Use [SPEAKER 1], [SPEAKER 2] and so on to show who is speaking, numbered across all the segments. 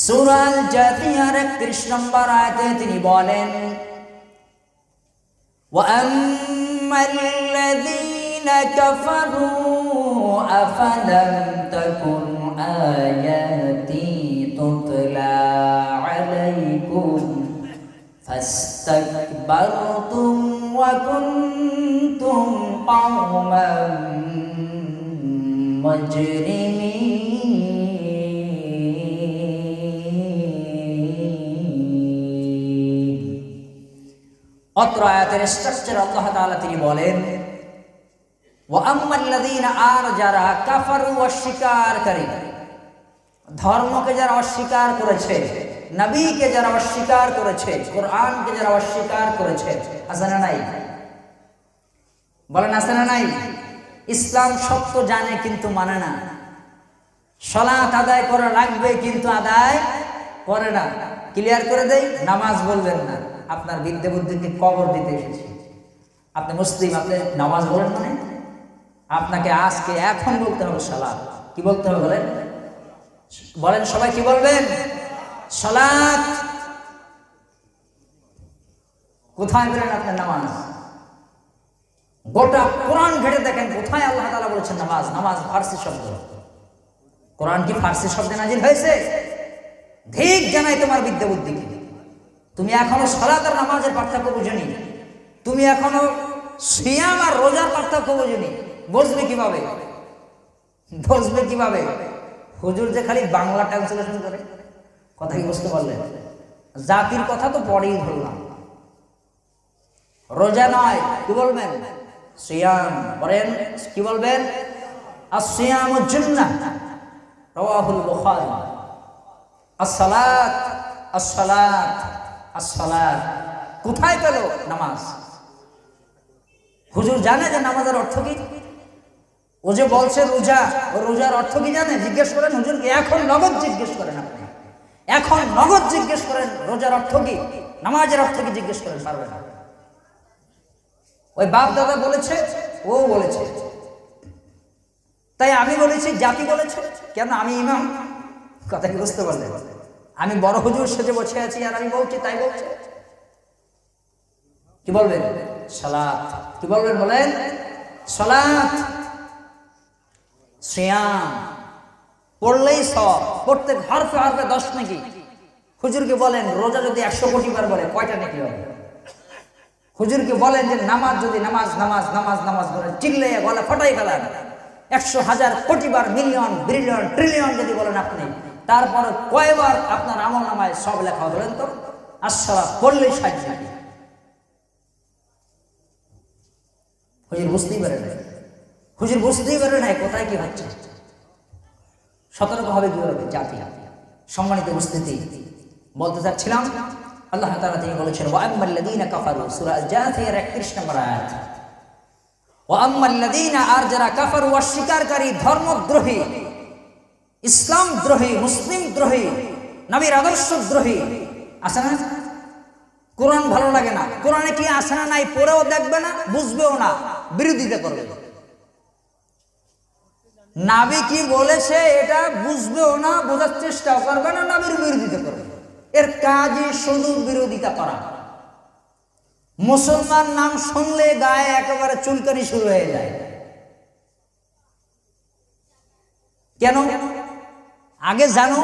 [SPEAKER 1] সুরাল জাতিয়ার একত্রিশ নম্বর আয়াতে তিনি বলেন وأما الذين كفروا أفلم تكن آياتي تتلى عليكم فاستكبرتم وكنتم قوما مجرمين অত্র আয়াতের স্ট্রাকচার আল্লাহ তাআলা তিনি বলেন আর যারা কাফারু অস্বীকারী ধর্মকে যারা অস্বীকার করেছে, নবীকে যারা অস্বীকার করেছে, কোরআনকে যারা অস্বীকার করেছে না নাই? বলেন না নাই? ইসলাম সত্য জানে কিন্তু মানে না। সলাৎ আদায় করা লাগবে কিন্তু আদায় করে না। ক্লিয়ার করে দেই, নামাজ বলবেন না। আপনার বিদ্যে বুদ্ধিকে কবর দিতে এসেছি। আপনি মুসলিম, আপনি নামাজ বলেন মানে? আপনাকে আজকে এখন বলতে হবে সালাদ কি বলতে হবে বলেন? বলেন সবাই কি বলবেন? সালাত! কোথায় পেলেন আপনার নামাজ? গোটা কোরআন ঘেটে দেখেন কোথায় আল্লাহ তাআলা বলেছেন নামাজ? নামাজ ফার্সি শব্দ। কোরআন কি ফার্সি শব্দে নাজির হয়েছে? ঠিক জানাই তোমার বিদ্যা বুদ্ধিকে। তুমি এখনও সলাত আর নামাজের পার্থক্য বুঝনি। তুমি এখনও সিয়াম আর রোজার পার্থক্য বুঝনি। বুঝবে কীভাবে? বুঝবে কীভাবে? হুজুর যে খালি বাংলা ট্রান্সলেশন করে, কথা কি বুঝতে পারলেন? জাতির কথা তো পরেই ধরলাম। রোজা নয়, কি বলবেন? সিয়াম, বলেন, কি বলবেন? আর সিয়াম জুন্না রওয়াহুল বুখারী। আসসালাত আসসালাত। আসসালাত কোথায় পেল নামাজ? হুজুর জানে যে নামাজের অর্থ কি? ও যে বলছে রোজা, ও রোজার অর্থ কি জানে? জিজ্ঞেস করেন হুজুরকে, এখন নগদ জিজ্ঞেস করেন আপনি। এখন নগদ জিজ্ঞেস করেন, রোজার অর্থ কি? নামাজের অর্থ কি জিজ্ঞেস করেন পারবে না। ওই বাপ দাদা বলেছে, ও বলেছে। তাই আমি বলেছি, জাতি বলেছে, কেন আমি ইমাম? কথা বুঝতে পারলে আমি বড় হুজুর সেজে বসে আছি আর আমি বলছি, তাই বলছে। কি বলবেন? সালাত। কি বলবেন বলেন? সালাত। শ্যাম পড়লেই সব। প্রত্যেক হরফে হরফে দশ নাকি? হুজুরকে বলেন, রোজা যদি একশো কোটি বার বলে, কয়টা নাকি হবে? হুজুরকে বলেন যে, নামাজ যদি নামাজ নামাজ নামাজ নামাজ বলে, চিল্লে, গলা ফটাই ফেলান। একশো হাজার কোটি বার মিলিয়ন, বিলিয়ন, ট্রিলিয়ন যদি বলেন আপনি। তারপর কয়বার আপনার আমল নামায় সব লেখা বলেন তো? আসসালাম পড়লেই সাহায্য হুজুর বুঝতেই পারে না হুজুর বুঝতেই পারে না কোথায় কি হচ্ছে? সতর্ক হবে হবে জাতি। সম্মানিত উপস্থিতি, বলতে চাচ্ছিলাম, আল্লাহ তাআলা তিনি বলেছেন ওয়াম্মাল্লাযীনা কাফারু সূরা জাথিয়ার 31 নম্বর আয়াত। ওয়াম্মাল্লাযীনা আর যারা কাফারু অস্বীকারী ধর্মদ্রোহী ইসলাম দ্রোহী, মুসলিম দ্রোহী, নবীর আদর্শ দ্রোহী, আছে না? কোরআন ভালো লাগে না। কোরআনে কি আছে না নাই পড়েও দেখবে না, বুঝবেও না, বিরোধিতা করবে। নাবি কি বলেছে এটা বুঝবেও না, বোঝার চেষ্টাও করবে না, নাবির বিরোধিতা করবে। এর কাজই শুধু বিরোধিতা করা। মুসলমান নাম শুনলে গায়ে একেবারে চুলকানি শুরু হয়ে যায়। কেন? আগে জানো,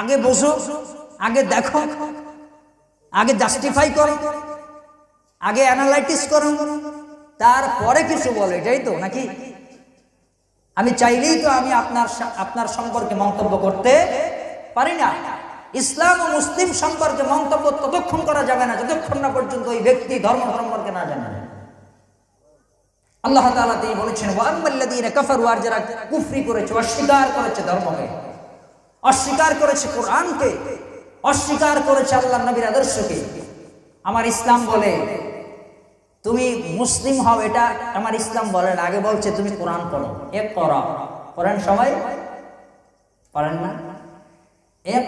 [SPEAKER 1] আগে বসো আগে দেখো, আগে জাস্টিফাই করো, আগে অ্যানালাইটিস করো, তারপরে কিছু বলো, এটাই তো, নাকি? আমি চাইলেই তো আমি আপনার আপনার সম্পর্কে মন্তব্য করতে পারি না। ইসলাম ও মুসলিম সম্পর্কে মন্তব্য ততক্ষণ করা যাবে না, যতক্ষণ না পর্যন্ত ওই ব্যক্তি ধর্ম সম্পর্কে না জানে। আল্লাহ তিনি বলেছেন ওয়াম্মাল্লাযীনা কাফারু আর যারা কুফরি করেছে, অস্বীকার করেছে ধর্মকে অস্বীকার করেছে কোরআনকে, অস্বীকার করেছে আল্লাহ নবীর আদর্শকে। আমার ইসলাম বলে, তুমি মুসলিম হও, এটা আমার ইসলাম বলে না। আগে বলছে, তুমি কোরআন পড়ো। এক করা করেন সবাই? পড়েন না? এক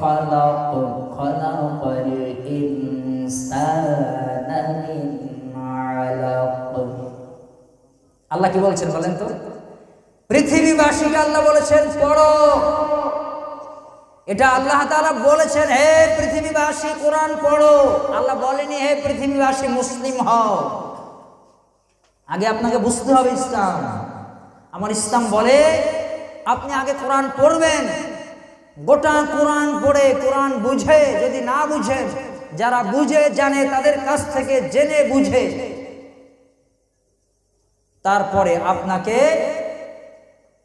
[SPEAKER 1] খলক খলক আল্লাহ কি বলছেন বলেন তো? পৃথিবীবাসীকে আল্লাহ বলেছেন, পড়ো। এটা আল্লাহ তাআলা বলেছেন, হে পৃথিবীবাসী, কোরআন পড়ো। আল্লাহ বলেনি, হে পৃথিবীবাসী, মুসলিম হও। আগে আপনাকে বুঝতে হবে ইসলাম। আমার ইসলাম বলে, আপনি আগে কোরআন পড়বেন। গোটা কোরআন পড়ে, কোরআন বুঝে, যদি না বুঝেন, যারা বুঝে, জানে, তাদের কাছ থেকে জেনে বুঝে। তারপরে আপনাকে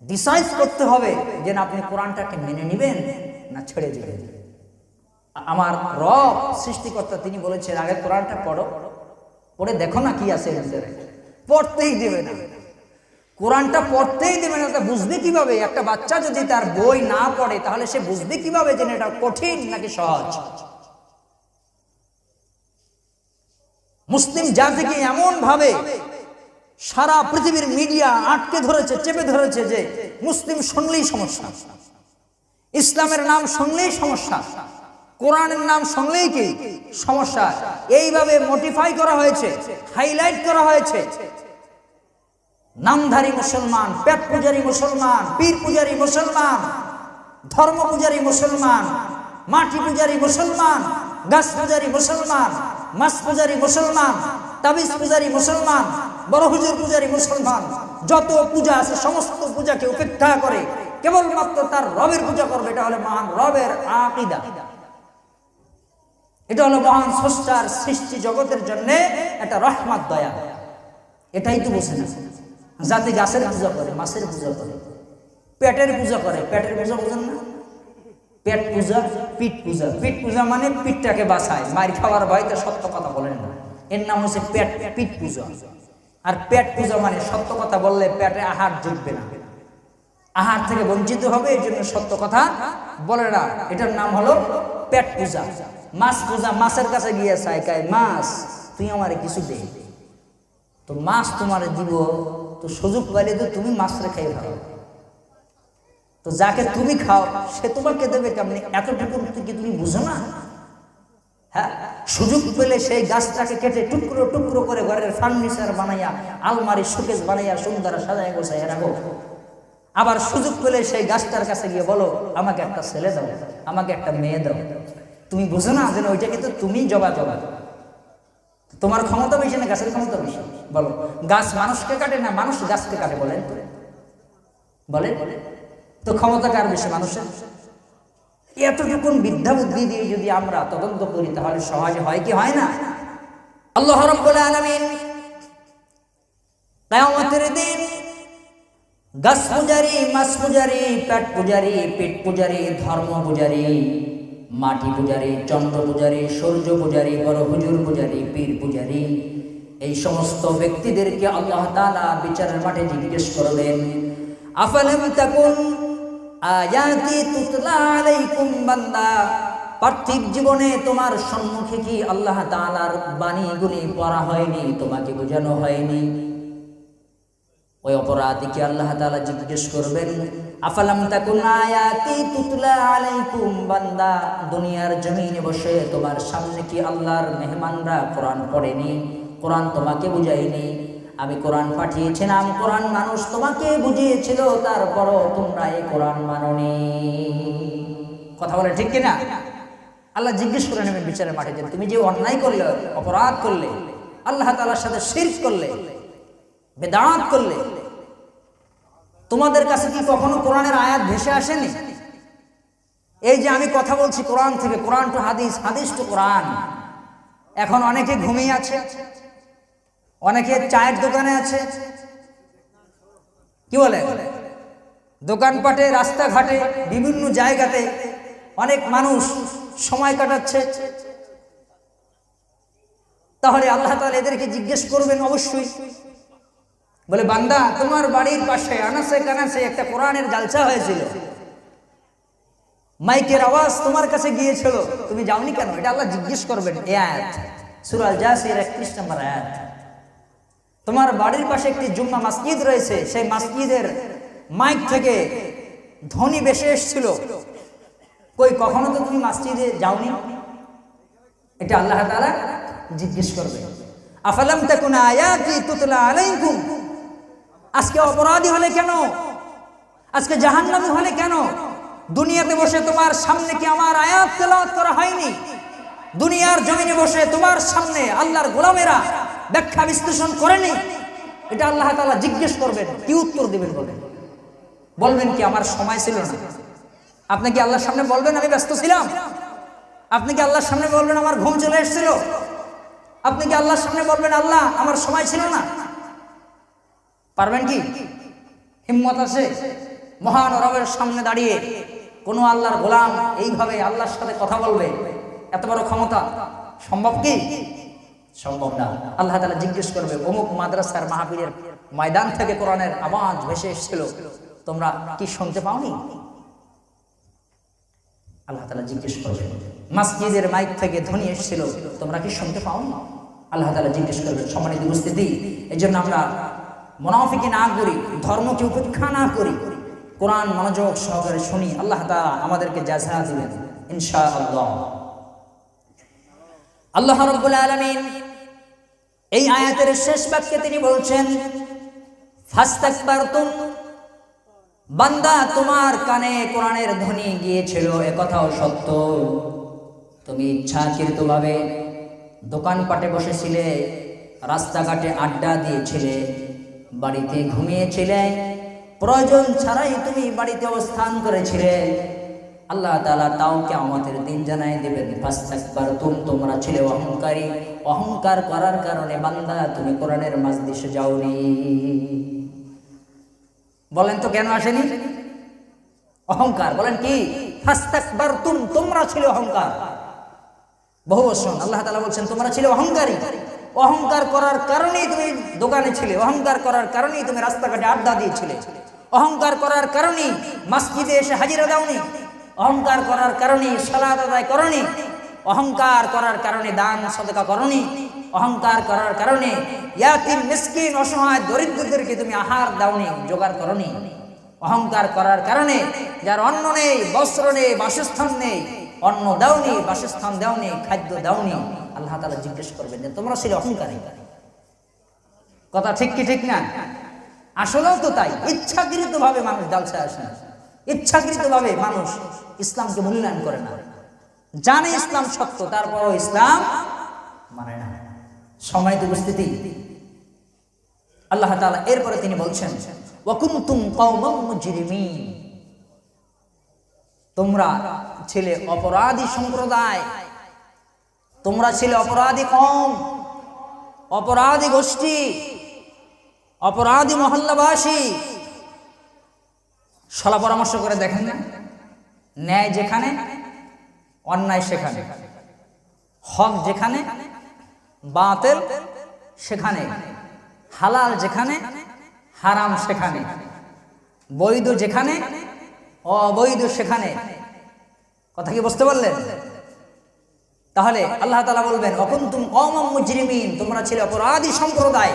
[SPEAKER 1] ডিসাইড করতে হবে যে না, আপনি কোরআনটাকে মেনে নেবেন না ছেড়ে দিবেন। আমার রব, সৃষ্টিকর্তা, তিনি বলেছেন, আগে কোরআনটা পড়ো। পড়ে দেখো না কি আছে পড়তেই দেবে না। কোরআনটা পড়তেই দেবে না বুঝবে কীভাবে? একটা বাচ্চা যদি তার বই না পড়ে, তাহলে সে বুঝবে কীভাবে যে এটা কঠিন নাকি সহজ? মুসলিম জাতিকে এমন ভাবে সারা পৃথিবীর মিডিয়া আটকে ধরেছে, চেপে ধরেছে যে মুসলিম শুনলেই সমস্যা। ইসলামের নাম শুনলেই সমস্যা। কোরআনের নাম শুনলেই কি সমস্যা? এইভাবে মোটিফাই করা হয়েছে হাইলাইট করা হয়েছে। নামধারী মুসলমান, পেট পূজারী মুসলমান, পীর পূজারী মুসলমান, ধর্ম পূজারী মুসলমান, মাটি পূজারী মুসলমান, গাছ পূজারী মুসলমান, মাছ পূজারী মুসলমান তাবিজ পূজারী মুসলমান, বড় হুজুর পূজারী মুসলমান, যত পূজা আছে সমস্ত পূজাকে উপেক্ষা করে, কেবলমাত্র তার রবের পূজা করবে, এটা হলো মহান রবের আকিদা। এটা হলো মহান স্রষ্টার সৃষ্টি জগতের জন্য একটা রহমাত দয়া। এটাই তো বোঝে না। জাতি গাছের পূজা করে, মাছের পূজা করে, পেটের পূজা করে, পেটের পূজা বোঝেন না? পেট পূজা, পিঠ পূজা। পিঠ পূজা মানে পিঠটাকে বাঁচায় মার খাওয়ার ভয়তে সত্য কথা বলেন না। এর নাম হচ্ছে পেট, পিঠ পূজা। আর পেট পূজা মানে সত্য কথা বললে পেটে আহার জুটবে না। আহার থেকে বঞ্চিত হবে, এই জন্য সত্য কথা বলে না। এটার নাম হলো পেট পূজা। মাছ পূজা, মাছের কাছে গিয়ে চাই কায়, মাছ, তুই আমার কিছু দে। তো মাছ তোমার দিব, তো সুযোগ পাইলে তো তুমি মাছ রেখে খাও। তো যাকে তুমি খাও, সে তোমাকে দেবে কেমনি? এতটুকু কি তুমি বুঝো না? হ্যাঁ? সুযোগ পেলে সেই গাছটাকে কেটে টুকরো টুকরো করে ঘরের ফার্নিচার বানাইয়া, আলমারি, শোকেস বানাইয়া সুন্দর সাজায় গোছায় রাখো। আবার সুযোগ পেলে সেই গাছটার কাছে গিয়ে বলো, আমাকে একটা ছেলে দাও, আমাকে একটা মেয়ে দাও। তুমি বুঝো না যে ওইটা কিন্তু তুমি জবা জবা। তোমার ক্ষমতা বেশি না গাছের ক্ষমতা বেশি? বলো, গাছ মানুষকে কাটে না মানুষ গাছকে কাটে বলেন? বলেন। তো ক্ষমতা কার বেশি মানুষের? এতটুকুন বিদ্যা বুদ্ধি দিয়ে যদি আমরা তদন্ত করি, তাহলে সমাজে হয় কি হয় না? আল্লাহ রব্বুল আলামিন কিয়ামতের দিন গাছ পূজারি পেট পূজারি ধর্ম পূজারি, মাটি পূজারি, চন্দ্র পূজারি, সূর্য পূজারি, বড় হুজুর পূজারি, পীর পূজারি, এই সমস্ত ব্যক্তিদেরকে আল্লাহ তাআলা বিচারের মাঠে জিজ্ঞেস করবেন আফালাম তাকুন আয়াতি তুতলা আলাইকুম বান্দা। পার্থিব জীবনে তোমার সম্মুখে কি আল্লাহ তাআলার বাণীগুলি পড়া হয়নি, তোমাকে বোঝানো হয়নি? ওই অপরাধীকে আল্লাহ তাআলা জিজ্ঞেস করবেন, আফালাম তাকুন আয়াতি তুতলা আলাইকুম বান্দা, দুনিয়ার জমিনে বসে তোমার সামনে কি আল্লাহর মেহমানরা কোরআন পড়েনি? কোরআন তোমাকে বুঝায়নি? আমি কোরআন পাঠিয়েছিলাম, কোরআন মানুষ তোমাকে বুঝিয়েছিল, তারপরও তোমরা এই কোরআন মাননি। কথা বলে ঠিক কিনা? আল্লাহ জিজ্ঞেস করে নেবেন বিচারের মাঠে যে তুমি যে অন্যায় করলে, অপরাধ করলে, আল্লাহ তালার সাথে শিরক করলে, বেদাঁত করলে, তোমাদের কাছে কি কখনো কোরআনের আয়াত ভেসে আসেনি? এই যে আমি কথা বলছি কোরআন থেকে, কোরআন টু হাদিস হাদিস টু কোরআন। এখন অনেকে ঘুমিয়ে আছে। অনেকে চায়ের দোকানে আছে। কি বলে? দোকানপাটে, রাস্তাঘাটে, বিভিন্ন জায়গাতে অনেক মানুষ সময় কাটাচ্ছে। তাহলে আল্লাহ তাআলা এদেরকে জিজ্ঞেস করবেন অবশ্যই। বলে, বান্দা, তোমার বাড়ির পাশে আনাসে কানাসে একটা কোরআনের জালসা হয়েছিল। মাইকের আওয়াজ তোমার কাছে গিয়েছিল। তুমি যাওনি কেন? এটা আল্লাহ জিজ্ঞেস করবেন এ আয়াত। সুরাল জাসির একত্রিশ নম্বর আয়াত। তোমার বাড়ির পাশে একটি জুম্মা মসজিদ রয়েছে, সেই মসজিদের মাইক থেকে ধ্বনি বেশি এসছিল। কই, কখনো তো তুমি মসজিদে যাওনি? এটা আল্লাহ তাআলা জিজ্ঞেস করবে। আফালাম তাকুন আয়াতি তুতলা আলাইকুম? আজকে অপরাধী হলে কেন? আজকে জাহান্নামী হলে কেন? দুনিয়াতে বসে তোমার সামনে কি আমার আয়াত তেলাওয়াত করা হয়নি? দুনিয়ার জমিনে বসে তোমার সামনে আল্লাহর গোলামেরা ব্যাখ্যা বিশ্লেষণ করেনি। এটা আল্লাহ তাআলা জিজ্ঞেস করবেন, কি উত্তর দিবেন বলেন? বলবেন কি, আমার সময় ছিল না। আপনি কি আল্লাহর সামনে বলবেন, আমি ব্যস্ত ছিলাম? আপনি কি আল্লাহর সামনে বলবেন, আমার ঘুম চলে এসেছিল? আপনি কি আল্লাহর সামনে বলবেন, আল্লাহ, আমার সময় ছিল না? পারবেন কি? হিম্মত আছে? মহান রবের সামনে দাঁড়িয়ে কোনো আল্লাহর গোলাম এইভাবে আল্লাহর সাথে কথা বলবে? এত বড় ক্ষমতা সম্ভব কি? সম্ভব না। আল্লাহ তালা জিজ্ঞেস করবে, অমুক মাদ্রাসার মাহাবীরের ময়দান থেকে কোরআনের আওয়াজ ভেসে এসেছিল, তোমরা কি শুনতে পাওনি? আল্লাহ তালা জিজ্ঞেস করবে, মসজিদের মাইক থেকে ধ্বনি এসেছিল, তোমরা কি শুনতে পাওনি? আল্লাহ তালা জিজ্ঞেস করবে, সম্মানিত উপস্থিতি এই জন্য আমরা মনাফিকে না করি, ধর্মকে উপেক্ষা না করি, কোরআন মনোযোগ সহকারে শুনি, আল্লাহ তালা আমাদেরকে জাজা দিবেন ইনশা আল্লাহ আল্লাহ রব্বুল আলমিন এই আয়াতের শেষ বাক্যে তিনি বলছেন বান্দা তোমার কানে কোরআনের ধ্বনি গিয়েছিল একথাও সত্য। তুমি ইচ্ছাকৃতভাবে দোকানপাটে বসেছিলে, রাস্তাঘাটে আড্ডা দিয়েছিলে, বাড়িতে ঘুমিয়েছিলে, প্রয়োজন ছাড়াই তুমি বাড়িতে অবস্থান করেছিলে। আল্লাহ তালা তাওকে আমাদের দিন জানাই দেবেন ফাস্তাকবার তুম তোমরা ছিলে অহংকারী। অহংকার করার কারণে বান্দা, তুমি কোরআনের মাজদিসে যাওনি। বলেন তো কেন আসেনি? অহংকার, বলেন কি? তোমরা ছিল অহংকার। বহু বছর আল্লাহ তালা বলছেন, তোমরা ছিল অহংকারী। অহংকার করার কারণেই তুমি দোকানে ছিলে। অহংকার করার কারণেই তুমি রাস্তাঘাটে আড্ডা দিয়েছিলে। অহংকার করার কারণেই মসজিদে এসে হাজিরা দাওনি। অহংকার করার কারণে সালাদ আদায় করনি। অহংকার করার কারণে, দান সদকা করনি। অহংকার করার কারণে, ইয়াতিম, মিসকিন, অসহায়, দরিদ্রদেরকে তুমি আহার দাওনি, জোগাড় করনি। অহংকার করার কারণে, যার অন্ন নেই, বস্ত্র নেই, বাসস্থান নেই, অন্ন দাওনি, বাসস্থান দাওনি, খাদ্য দাওনি, আল্লাহ তালা জিজ্ঞেস করবেন যে, তোমরা ছিল অহংকারী? কথা ঠিক কি ঠিক না? আসলেও তো তাই। ইচ্ছাকৃত ভাবে মানুষ জালসায় আসে না। ইচ্ছাকৃত ভাবে মানুষ ইসলামকে মূল্যায়ন করে না। জানে ইসলাম সত্য, তারপরও ইসলাম মানে না। সময়ত উপস্থিতি, আল্লাহ তাআলা এরপরে তিনি বলছেন তোমরা ছিলে অপরাধী সম্প্রদায়, তোমরা ছেলে অপরাধী কম অপরাধী গোষ্ঠী, অপরাধী মহল্লাবাসী। সলা পরামর্শ করে দেখেন না? ন্যায় যেখানে, অন্যায় সেখানে। হক যেখানে, বাতেল সেখানে। হালাল যেখানে, হারাম সেখানে। বৈধ যেখানে, অবৈধ সেখানে। কথা কি বুঝতে পারলেন তাহলে আল্লাহ তালা বলবেন, অকুন্তুম অমম মুজরিমিন তোমরা ছিলে অপরাধী সম্প্রদায়।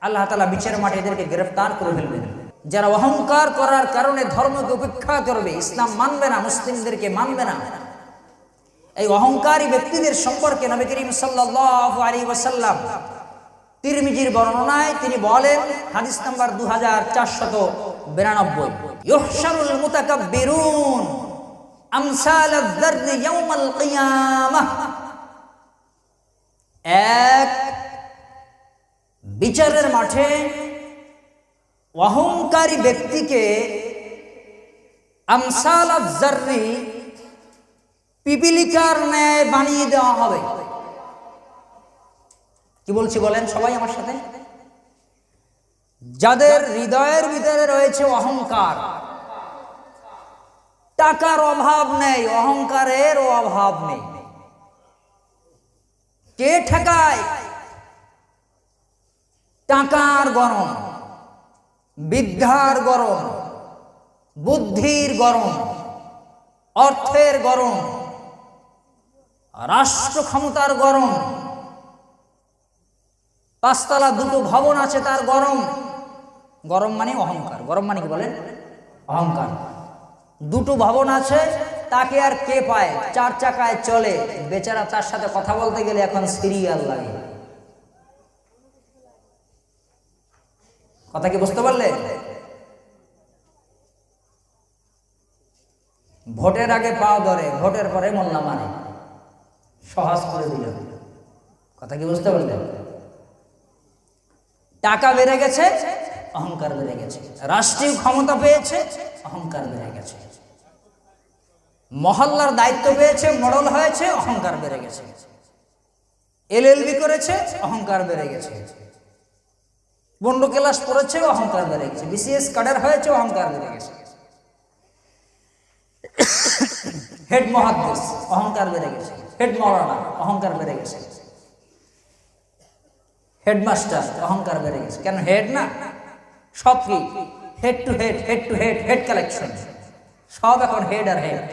[SPEAKER 1] আল্লাহ তালা বিচার মাঠে এদেরকে গ্রেফতার করে ফেলবেন। যারা অহংকার করার কারণে ধর্মকে উপেক্ষা করবে, ইসলাম মানবে না, মুসলিমদেরকে মানবে না। এই অহংকারী ব্যক্তিদের সম্পর্কে নবী করিম আলাইহি ওয়াসাল্লাম তিরমিজির বর্ণনায় তিনি বলেন, হাদিস নাম্বার দু হাজার চারশত বিরানব্বই এক বিচারের মাঠে অহংকারী ব্যক্তিকে আমসাল আয-যাররি পিপিলিকার ন্যায় বানিয়ে দেওয়া হবে। কি বলছি বলেন সবাই আমার সাথে? যাদের হৃদয়ের ভিতরে রয়েছে অহংকার, টাকার অভাব নেই, অহংকারের অভাব নেই। কে ঠেকায়? টাকার গরম। বিদ্যার গরম, বুদ্ধির গরম, অর্থের গরম, রাষ্ট্র ক্ষমতার গরম, পাঁচতলা দুটো ভবন আছে তার গরম। গরম মানে অহংকার। গরম মানে কি বলেন? অহংকার। দুটো ভবন আছে, তাকে আর কে পায়? চার চাকায় চলে। বেচারা তার সাথে কথা বলতে গেলে এখন সিরিয়াল লাগে। কথা কি বুঝতে পারলে? ভোটের আগে পাও ধরে, ভোটের পরে মোল্লা মানে সহজ করে দিল। কথা কি বুঝতে পারলে? টাকা বেড়ে গেছে, অহংকার বেড়ে গেছে। রাষ্ট্রীয় ক্ষমতা পেয়েছে, অহংকার বেড়ে গেছে। মহল্লার দায়িত্ব পেয়েছে, মডল হয়েছে, অহংকার বেড়ে গেছে। এলএলবি করেছে, অহংকার বেড়ে গেছে। বন্ড ক্লাস পড়েছে, অহংকার বেড়ে গেছে। বিসিএস কাডার হয়েছে, অহংকার বেড়ে গেছে। হেড মহাদ্দেশ, অহংকার বেড়ে গেছে। হেড মৌলানা, অহংকার বেড়ে গেছে। হেডমাস্টার অহংকার বেড়ে গেছে। কেন হেড না? সব কি? Head to head head to head head collection. সব এখন হেড আর হেড।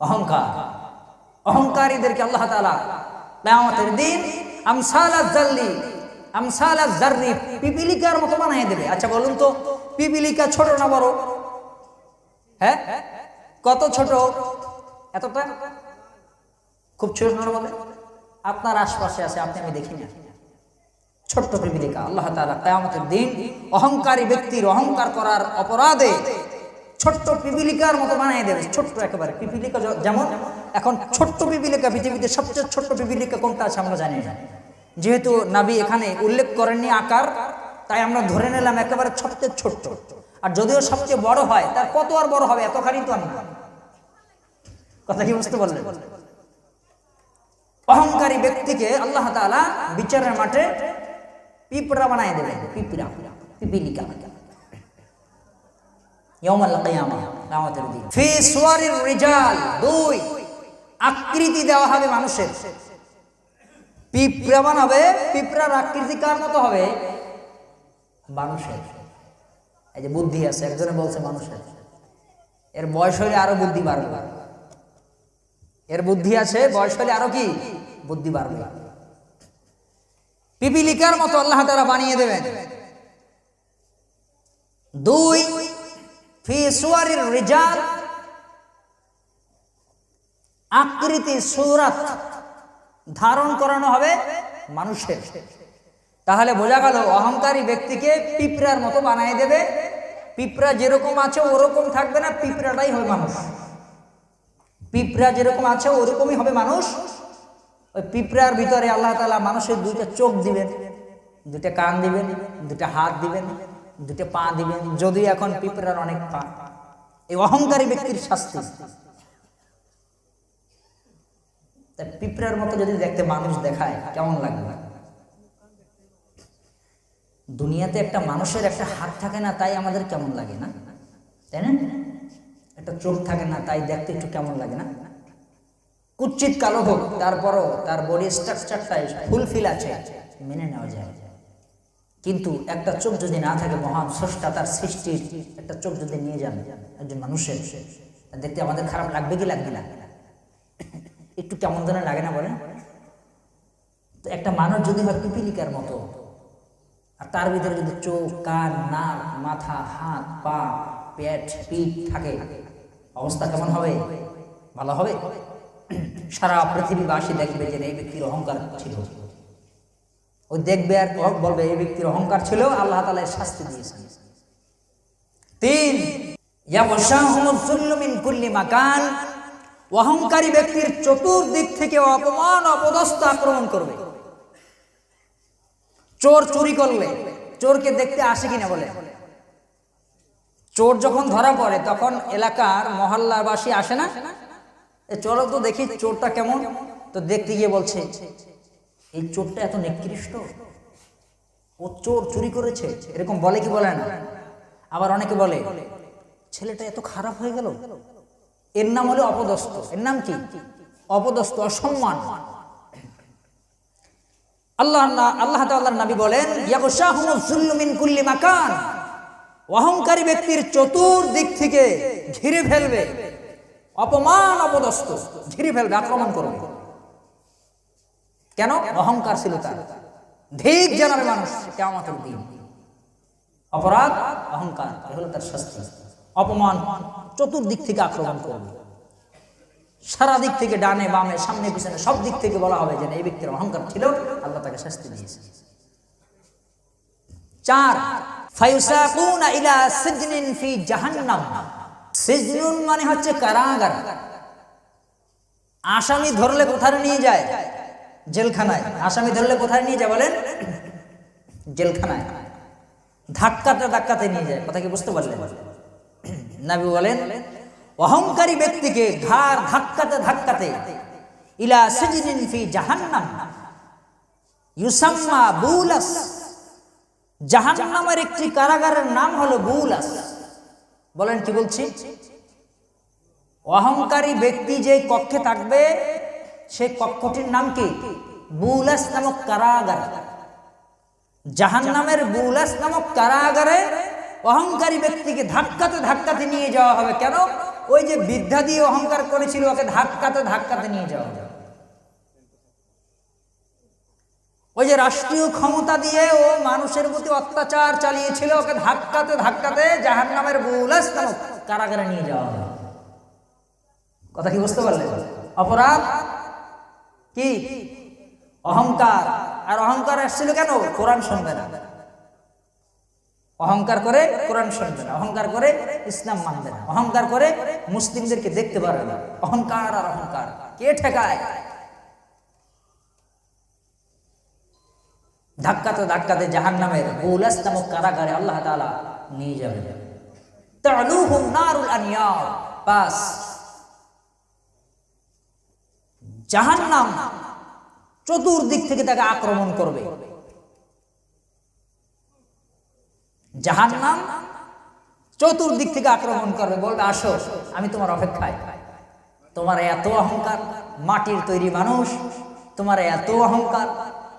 [SPEAKER 1] অহংকার। অহংকারীদেরকে আল্লাহ তালা কেয়ামতের দিন আমসালা আমসালা জার্রি পিপিলিকার মতো বানিয়ে দেবে। আচ্ছা বলুন তো, পিপিলিকা ছোট না বড়? হ্যাঁ? কত ছোট? এতটা? খুব ছোট না বলে? আপনার আশপাশে আছে, আপনি আমি দেখি না। ছোট্ট পিপিলিকা, আল্লাহ তাআলা কিয়ামতের দিন অহংকারী ব্যক্তির অহংকার করার অপরাধে ছোট্ট পিপিলিকার মতো বানিয়ে দেবে। ছোট্ট একেবারে, পিপিলিকা যেমন এখন ছোট্ট পিপিলিকা, পৃথিবীতে সবচেয়ে ছোট্ট পিপিলিকা কোনটা আছে আমরা জানি না। যেহেতু নাবি এখানে উল্লেখ করেননি আকার, তাই আমরা ধরে নিলাম একেবারে সবচেয়ে ছোট্ট। আর যদিও সবচেয়ে বড় হয়, তার কত আর বড় হবে এতখানি তো আমি কথা কি বুঝতে পারলেন? অহংকারী ব্যক্তিকে আল্লাহ তাআলা বিচারের মাঠে পিঁপড়া বানায় দেবে পিঁপড়া পিপিলিকা আকৃতি দেওয়া হবে মানুষের। পিঁপড়া বানাবে, পিঁপড়ার আকৃতি কার মতো হবে? মানুষের। এই যে বুদ্ধি আছে, একজনে বলছে মানুষের। এর বয়স হলে আরও বুদ্ধি বাড়বে। এর বুদ্ধি আছে, বয়স হলে আরও কি? বুদ্ধি বাড়বে। পিপিলিকার মতো আল্লাহ তারা বানিয়ে দেবেন। দুই, ফি সুয়ারির রিজাল, আকৃতি সুরাত। ধারণ করানো হবে মানুষের। তাহলে বোঝা গেল অহংকারী ব্যক্তিকে পিঁপড়ার মতো বানিয়ে দেবে। পিঁপড়া যেরকম আছে ওরকম থাকবে না, পিঁপড়াটাই হবে মানুষ। পিঁপড়া যেরকম আছে ওরকমই হবে মানুষ। ওই পিঁপড়ার ভিতরে আল্লাহ তালা মানুষের দুইটা চোখ দিবেন, দুইটা কান দিবেন, দুইটা হাত দিবেন, দুইটা পা দিবেন যদি এখন পিঁপড়ার অনেক পা। এই অহংকারী ব্যক্তির শাস্তি। তা পিঁপড়ার মতো যদি দেখতে মানুষ দেখায়, কেমন লাগবে? দুনিয়াতে একটা মানুষের একটা হাত থাকে না, তাই আমাদের কেমন লাগে না? তাই না? একটা চোখ থাকে না, তাই দেখতে একটু কেমন লাগে না? কুচ্ছিত কালো হোক, তারপরও তার বডি স্ট্রাকচারটাই ফুলফিল আছে, মেনে নেওয়া যায়। কিন্তু একটা চোখ যদি না থাকে, মহান স্রষ্টা তার সৃষ্টির একটা চোখ যদি নিয়ে যান একজন মানুষের দেখতে আমাদের খারাপ লাগবে কি লাগবে না? একটু কেমন যেন লাগে না বলেন। তো একটা মানুষ যদি হয় পিপিলিকার মতো, আর তার ভিতরে যদি চোখ, কান, নাক, মাথা, হাত, পা, পেট, পিঠ থাকে, অবস্থা কেমন হবে? ভালো হবে? সারা পৃথিবীবাসী দেখবে যে এই ব্যক্তির অহংকার ছিল। ওই দেখবে আর ও বলবে, এই ব্যক্তির অহংকার ছিল, আল্লাহ তালা শাস্তি দিয়েছেন। তিন মাকান অহংকারী ব্যক্তির চতুর্দিক থেকে অপমান, অপদস্থ আক্রমণ করবে। চোর চুরি করলে, চোরকে দেখতে আসে কিনা বলে? চোর যখন ধরা পড়ে, তখন এলাকার মহল্লাবাসী আসে না? চলো তো দেখি চোরটা কেমন। তো দেখতে গিয়ে বলছে, এই চোরটা এত নিকৃষ্ট। ও চোর চুরি করেছে। এরকম বলে কি বলে না? আবার অনেকে বলে, ছেলেটা এত খারাপ হয়ে গেল। এর নাম হলো অপদস্থ। এর নাম কি? অপদস্থ, অসম্মান। আল্লাহ আল্লাহ তাআলার নবী বলেন মিন কুল্লি মাকান। অহংকারী ব্যক্তির চতুর্দিক থেকে ঘিরে ফেলবে। অপমান অপদস্থ, ঘিরে ফেলবে, আক্রমণ করবে। কেন? অহংকার ছিল তার। ধিক জানাবে মানুষ কেমন অপরাধ, অহংকার হলো তার শাস্তি। অপমান চতুর্দিক থেকে আক্রমণ করবে সারা দিক থেকে ডানে, বামে, সামনে, পিছনে, সব দিক থেকে বলা হবে যে এই ব্যক্তির অহংকার ছিল, আল্লাহ তাকে শাস্তি দিয়েছে। চার, ফায়ুসাকুনা ইলা সিজনিন ফি জাহান্নাম। সিজনুন মানে হচ্ছে কারাগার। আসামি ধরলে কোথায় নিয়ে যায়? জেলখানায়। আসামি ধরলে কোথায় নিয়ে যায় বলেন? জেলখানায়। ধাক্কাতে ধাক্কাতে নিয়ে যায়। কথা কি বুঝতে পারলেন? নাবি বলেন, অহংকারী ব্যক্তিকে ঘাড় ধাক্কাতে ধাক্কাতে, ইলা সিজনিন ফি জাহান্নাম, ইউসাম্মা বুলাস। জাহান্নামের একটি কারাগারের নাম হলো বুলাস। বলেন কি বলছি? অহংকারী ব্যক্তি যে কক্ষে থাকবে সেই কক্ষটির নাম কি? বুলাস নামক কারাগার। জাহান্নামের বুলাস নামক কারাগারে অহংকারী ব্যক্তিকে ধাক্কাতে ধাক্কাতে নিয়ে যাওয়া হবে। কেন? ওই যে বিদ্যা দিয়ে অহংকার করেছিল, ওকে ধাক্কাতে ধাক্কাতে নিয়ে যাওয়া হবে। ওই যে রাষ্ট্রীয় ক্ষমতা দিয়ে ও মানুষের প্রতি অত্যাচার চালিয়েছিল, ওকে ধাক্কাতে ধাক্কাতে জাহান নামের বুলাস কারাগারে নিয়ে যাওয়া হবে। কথা কি বুঝতে পারলেন? অপরাধ? কি? অহংকার। আর অহংকার আসছিল কেন? কোরআন শুনবে না। অহংকার করে কোরআন শুনবে না, অহংকার করে ইসলাম মানবে না, অহংকার করে মুসলিমদেরকে দেখতে পারবে না, অহংকার আর অহংকার, কে ঠেকায়? ধাক্কাতে ধাক্কাতে জাহান নামের বুলাস নামক কারাগারে আল্লাহ তাআলা নিয়ে যাবে। বাস। জাহান্নাম চতুর্দিক থেকে তাকে আক্রমণ করবে। জাহান্নাম চতুর্দিক থেকে আক্রমণ করবে, বলবে, আসো, আমি তোমার অপেক্ষায়। তোমার এত অহংকার, মাটির তৈরি মানুষ, তোমার এত অহংকার,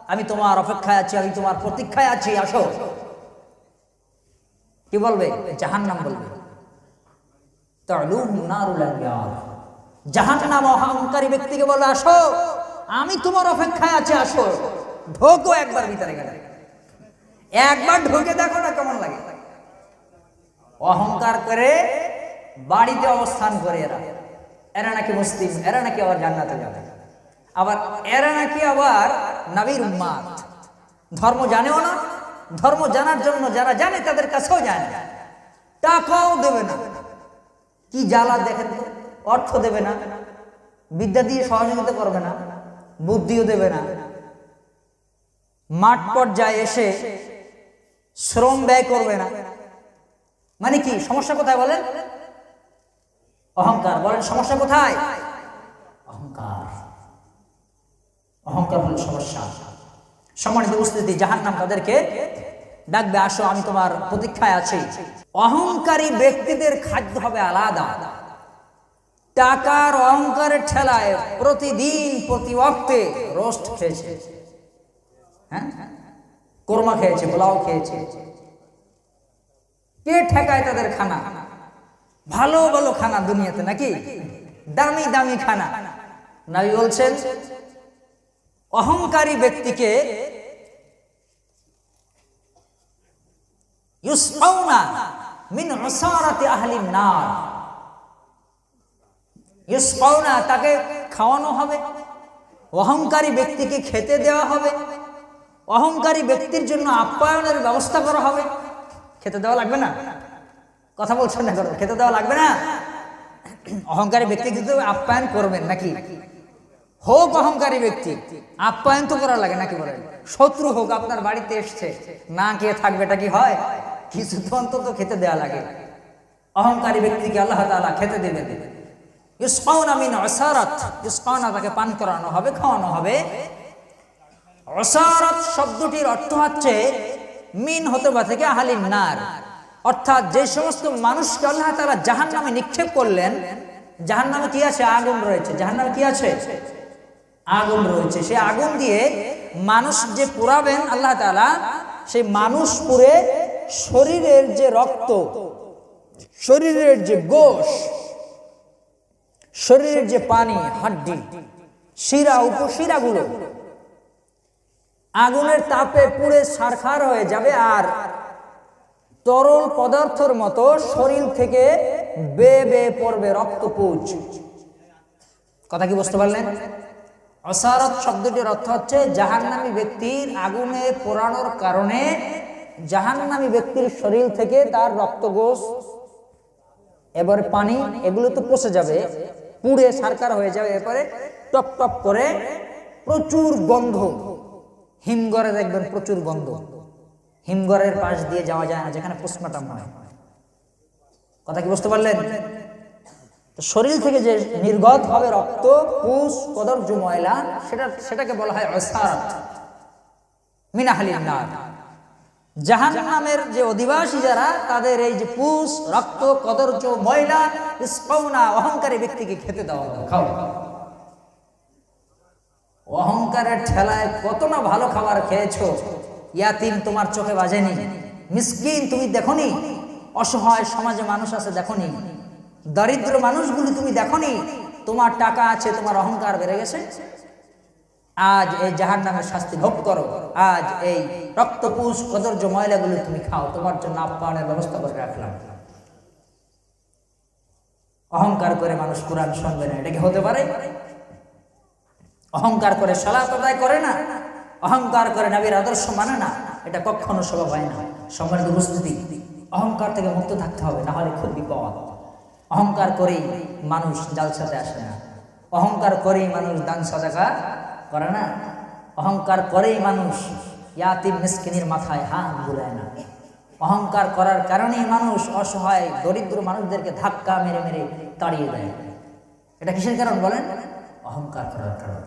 [SPEAKER 1] আমি তোমার অপেক্ষায় আছি, আমি তোমার প্রতীক্ষায় আছি, আসো। কি বলবে? জাহান নাম বলবে আনিয়ার জাহান্নাম অহংকারী ব্যক্তিকে বলবে, আসো, আমি তোমার অপেক্ষায় আছি, আসো। ঢোকো একবার ভিতরে গেলে। একবার ঢুকে দেখো না কেমন লাগে। অহংকার করে বাড়িতে অবস্থান করে এরা। এরা নাকি মুসলিম, এরা নাকি আবার জান্নাতে যাবে। আবার এরা নাকি আবার নবীর উম্মাদ। ধর্ম জানেও না, ধর্ম জানার জন্য যারা জানে তাদের কাছেও জানে না। টাকাও দেবে না। কি জ্বালা দেখেন তো? অর্থ দেবে না। বিদ্যা দিয়ে সহযোগিতা করবে না। বুদ্ধিও দেবে না। মাঠ পর্যায়ে এসে শ্রম ব্যয় করবে না। মানে কি? সমস্যা কোথায় বলেন? অহংকার। বলেন, সমস্যা কোথায়? অহংকার। অহংকার হল সমস্যা। সম্মানিত উপস্থিতি জাহান নাম তাদেরকে ডাকবে, আসো, আমি তোমার প্রতীক্ষায় আছি। অহংকারী ব্যক্তিদের খাদ্য হবে আলাদা। টাকার অহংকারের ঠেলায় প্রতিদিন, প্রতি অক্তে রোস্ট খেয়েছে। হ্যাঁ? কোরমা খেয়েছে, পোলাও খেয়েছে। কে ঠেকায় তাদের খানা? ভালো ভালো খানা দুনিয়াতে নাকি? দামি দামি খানা। নাবি বলছেন, অহংকারী ব্যক্তিকে ইউসফাউনা মিন উসারাতি আহলিন নার। ইউসফাউনা তাকে খাওয়ানো হবে, অহংকারী ব্যক্তিকে খেতে দেওয়া হবে। অহংকারী ব্যক্তির জন্য আপ্যায়নের ব্যবস্থা করা হবে। খেতে দেওয়া লাগবে না? কথা বলছেন না করো, খেতে দেওয়া লাগবে না? অহংকারী ব্যক্তি কিন্তু আপ্যায়ন করবেন নাকি? হোক অহংকারী ব্যক্তি, আপ্যায়ন তো করা লাগে নাকি বলেন? শত্রু হোক, আপনার বাড়িতে এসছে, না খেয়ে থাকবে এটা কি হয়? কিছু তো অন্তত খেতে দেওয়া লাগে। অহংকারী ব্যক্তিকে আল্লাহ তাআলা খেতে দেবে ইসকাউনা মিন অসারাত ইসকাউনা তাকে পান করানো হবে, খাওয়ানো হবে। অসারত শব্দটির অর্থ হচ্ছে মিন হতবা থেকে আহালিন নার। অর্থাৎ যে সমস্ত মানুষকে আল্লাহ তারা জাহান নামে নিক্ষেপ করলেন জাহান নামে কি আছে? আগুন রয়েছে। জাহান নামে কি আছে? আগুন রয়েছে। সেই আগুন দিয়ে মানুষ যে পুরাবেন আল্লাহ তালা সেই মানুষ পুরে শরীরের যে রক্ত, শরীরের যে গোশ, শরীরের যে পানি, হাড্ডি, শিরা, উপশিরাগুলো আগুনের তাপে পুড়ে সারখার হয়ে যাবে আর তরল পদার্থর মতো শরীর থেকে বে বে পড়বে রক্তপুঞ্জ কথা কি বুঝতে পারলেন? অসারত শব্দটির অর্থ হচ্ছে জাহান্নামী ব্যক্তির আগুনে পোড়ানোর কারণে জাহান্নামী ব্যক্তির শরীর থেকে তার রক্তগোষ এবারে পানি, এগুলো তো পচে যাবে, পুড়ে সারকার হয়ে যাবে, এরপরে টপ টপ করে প্রচুর গন্ধ। হিমঘরে দেখবেন প্রচুর গন্ধ। হিমঘরের পাশ দিয়ে যাওয়া যায় না, যেখানে পোস্টমর্টম হয়। কথা কি বুঝতে পারলেন? শরীর থেকে যে নির্গত হবে রক্ত, পুষ, কদর্য, ময়লা, সেটা, সেটাকে বলা হয় অসারাত মিনাহালিন নার। জাহান্নামের যে অধিবাসী যারা, তাদের এই যে পুষ, রক্ত, কদর্য, ময়লা ইস্কৌনা অহংকারী ব্যক্তিকে খেতে দেওয়া হবে খাও। অহংকারের ঠেলায় কত না ভালো খাবার খেয়েছো? ইয়াতিম, তোমার চোখে বাজেনি। মিসকিন, তুমি দেখনি? অসহায় সমাজে মানুষ আছে, দেখনি। দরিদ্র মানুষগুলি তুমি দেখনি? তোমার টাকা আছে, তোমার অহংকার বেড়ে গেছে? আজ এই জাহার নামের শাস্তি ভোগ করো। আজ এই রক্তপুষ, কদর্য ময়লাগুলো তুমি খাও। তোমার জন্য আপ্যায়নের ব্যবস্থা করে রাখলাম। অহংকার করে মানুষ কোরআন শুনবে না, এটা কি হতে পারে? অহংকার করে সালাত আদায় করে না, অহংকার করে নবীর আদর্শ মানে না, এটা কখনো স্বভাব হয় না। সম্মানিত উপস্থিতি, অহংকার থেকে মুক্ত থাকতে হবে, না হলে খুব বিপদ অহংকার করেই মানুষ জাল জালসাতে আসে না। অহংকার করেই মানুষ দান সাদাকা করে না। অহংকার করেই মানুষ ইয়াতিম মিসকিনের মাথায় হাত বুলায় না। অহংকার করার কারণেই মানুষ অসহায়, দরিদ্র মানুষদেরকে ধাক্কা মেরে মেরে তাড়িয়ে দেয়। এটা কিসের কারণ বলেন? অহংকার করার কারণ।